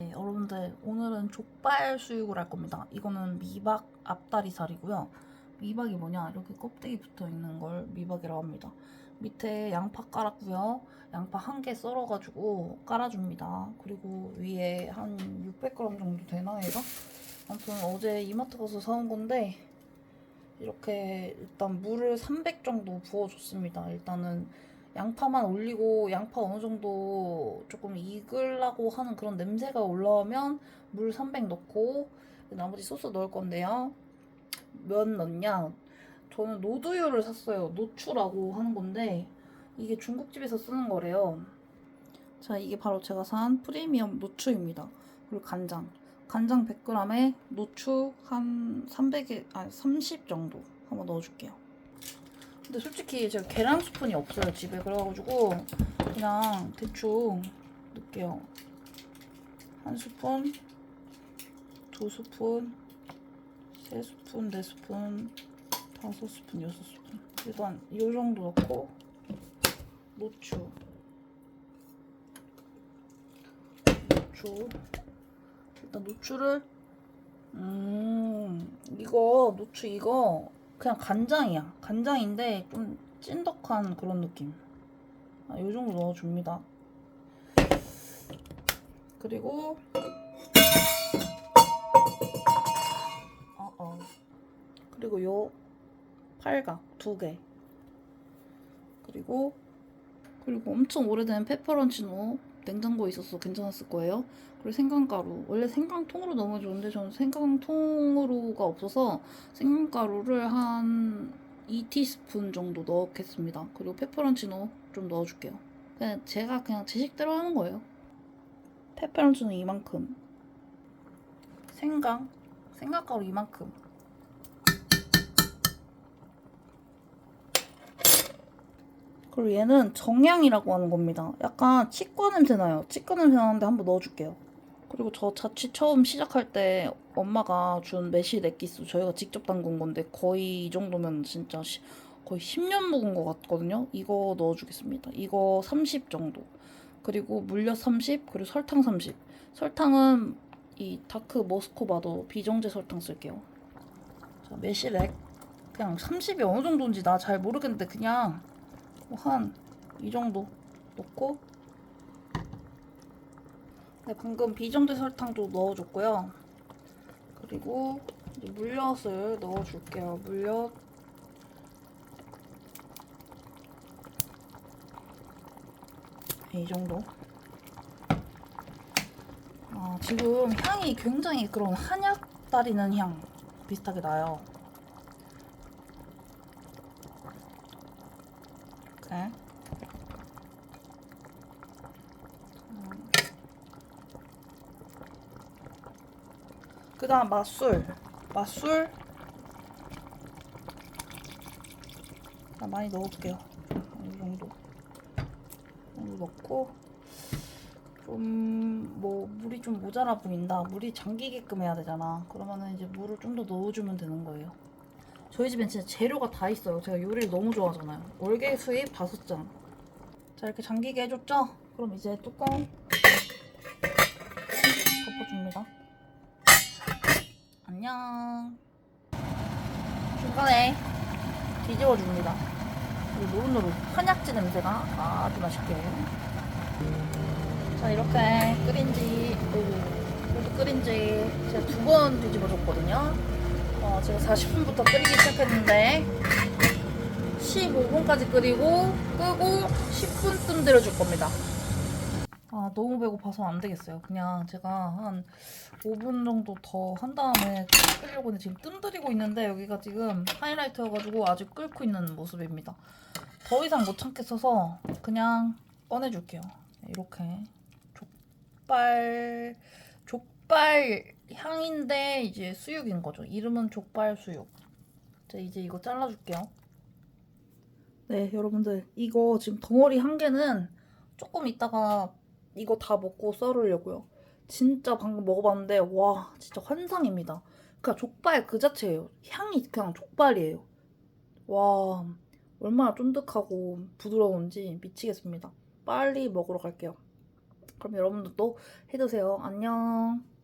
네, 여러분들 오늘은 족발 수육을 할 겁니다. 이거는 미박 앞다리살이고요. 미박이 뭐냐 이렇게 껍데기 붙어 있는 걸 미박이라고 합니다. 밑에 양파 깔았고요. 양파 한 개 썰어가지고 깔아줍니다. 그리고 위에 한 600g 정도 되나 얘가? 아무튼 어제 이마트 가서 사온 건데 이렇게 일단 물을 300 정도 부어줬습니다. 일단은 양파만 올리고 양파 어느 정도 조금 익으려고 하는 그런 냄새가 올라오면 물 300 넣고 나머지 소스 넣을 건데요. 면 넣냐? 저는 노두유를 샀어요. 노추라고 하는 건데 이게 중국집에서 쓰는 거래요. 자, 이게 바로 제가 산 프리미엄 노추입니다. 그리고 간장. 간장 100g에 노추 한 300에 아니 30 정도 한번 넣어줄게요. 근데 솔직히 제가 계란 스푼이 없어요 집에 그래가지고 그냥 대충 넣을게요. 한 스푼, 두 스푼, 세 스푼, 네 스푼, 다섯 스푼, 여섯 스푼. 일단 이 정도 넣고 노추, 노추. 일단 노추를 음 이거 노추 이거 그냥 간장이야. 간장인데 좀 찐덕한 그런 느낌. 아, 요 정도 넣어줍니다. 그리고 어 어. 그리고 요 팔각 두 개. 그리고 그리고 엄청 오래된 페퍼런치노 냉장고에 있어서 괜찮았을 거예요. 그리고 생강가루. 원래 생강통으로 넣으면 좋은데 저는 생강통으로가 없어서 생강가루를 한 2티스푼 정도 넣겠습니다. 그리고 페퍼런치노 좀 넣어줄게요. 그냥 제가 그냥 제 식대로 하는 거예요. 페퍼런치노 이만큼. 생강. 생강가루 이만큼. 그리고 얘는 정향이라고 하는 겁니다. 약간 치과 냄새 나요. 치과 냄새 나는데 한번 넣어줄게요. 그리고 저 자취 처음 시작할 때 엄마가 준 매실 엑기스 저희가 직접 담근 건데 거의 이 정도면 진짜 시- 거의 10년 묵은 것 같거든요. 이거 넣어주겠습니다. 이거 30 정도. 그리고 물엿 30, 그리고 설탕 30. 설탕은 이 다크 모스코바도 비정제 설탕 쓸게요. 자, 매실액. 그냥 30이 어느 정도인지 나 잘 모르겠는데 그냥 뭐 한 이 정도 넣고 네, 방금 비정제 설탕도 넣어줬고요. 그리고 물엿을 넣어줄게요. 물엿 네, 이 정도. 아, 지금 향이 굉장히 그런 한약 따리는 향 비슷하게 나요. 이렇게. 그 다음 맛술. 맛술. 나 많이 넣어볼게요. 이 정도. 이 정도 넣고. 좀 뭐 물이 좀 모자라 보인다. 물이 잠기게끔 해야 되잖아. 그러면은 이제 물을 좀 더 넣어주면 되는 거예요. 저희 집엔 진짜 재료가 다 있어요. 제가 요리를 너무 좋아하잖아요. 월계 수입 다섯 장. 자 이렇게 잠기게 해줬죠? 그럼 이제 뚜껑 덮어줍니다. 안녕. 중간에 뒤집어줍니다. 그리고 노릇노릇 한약재 냄새가 아주 맛있게. 자 이렇게 끓인 지 모두 끓인 지 제가 두 번 뒤집어줬거든요. 어, 제가 40분부터 끓이기 시작했는데 15분까지 끓이고 끄고 10분쯤 들여 줄 겁니다. 아 너무 배고파서 안 되겠어요. 그냥 제가 한 5분 정도 더 한 다음에 끓이려고 했는데 지금 뜸 들이고 있는데 여기가 지금 하이라이트여가지고 아직 끓고 있는 모습입니다. 더 이상 못 참겠어서 그냥 꺼내줄게요. 이렇게 족발 족발 향인데 이제 수육인 거죠. 이름은 족발 수육. 자 이제 이거 잘라줄게요. 네 여러분들 이거 지금 덩어리 한 개는 조금 있다가 이거 다 먹고 썰으려고요. 진짜 방금 먹어봤는데 와 진짜 환상입니다. 그냥 족발 그 자체예요. 향이 그냥 족발이에요. 와 얼마나 쫀득하고 부드러운지 미치겠습니다. 빨리 먹으러 갈게요. 그럼 여러분들도 해드세요. 안녕.